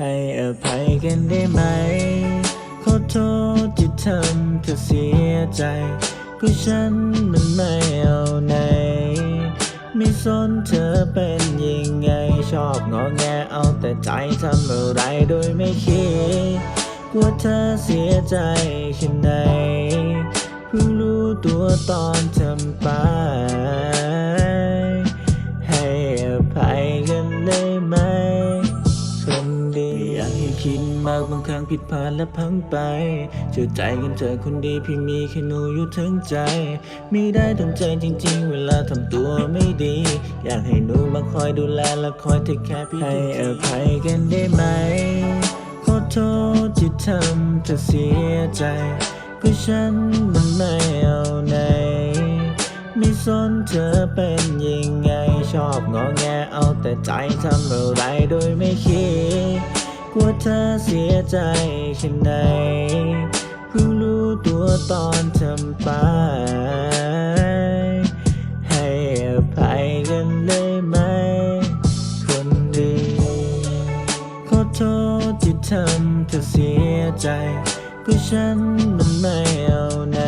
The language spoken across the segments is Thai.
ให้อภัยกันได้ไหม ขอโทษที่ทำเธอเสียใจก็ฉันมันไม่เอาไหน ไม่สนเธอเป็นยังไง ชอบงอแงเอาแต่ใจทำอะไรโดยไม่คิดกลัวเธอเสียใจแค่ไหนเพิ่งรู้ตัวตอนทำไป คิดมากบางครั้งผิดพลาดและพังไปเชื่อใจกันเธอคนดีเพี่มีแค่หนูอยู่ทั้งใจ ไม่ได้ตั้งใจจริง ๆ เวลาทำตัวไม่ดี อยากให้หนูมาคอยดูแลและคอยเทคแคร์พี่ให้อภัยกันได้ไหม ขอโทษที่ทำเธอเสียใจก็ฉันมันไม่เอาไหนไม่สนเธอเป็นยังไงชอบงอแงเอาแต่ใจทำอะไรโดยไม่คิด กลัวเธอเสียใจแค่ไหนเพิ่งรู้ตัวตอนทำไป ให้อภัยกันได้ไหม คนดี ขอโทษที่ทำเธอเสียใจ ก็ฉันมันไม่เอาไหน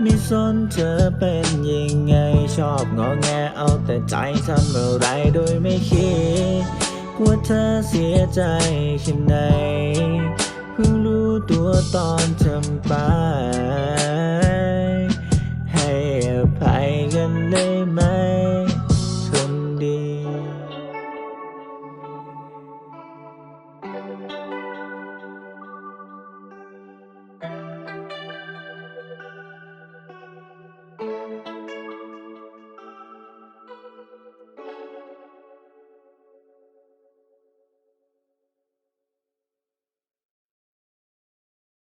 ไม่สนเธอเป็นยังไง ชอบงอแงเอาแต่ใจทำอะไรโดยไม่คิด ว่าเธอเสียใจเช่นใดเพิ่งรู้ตัวตอนทำไป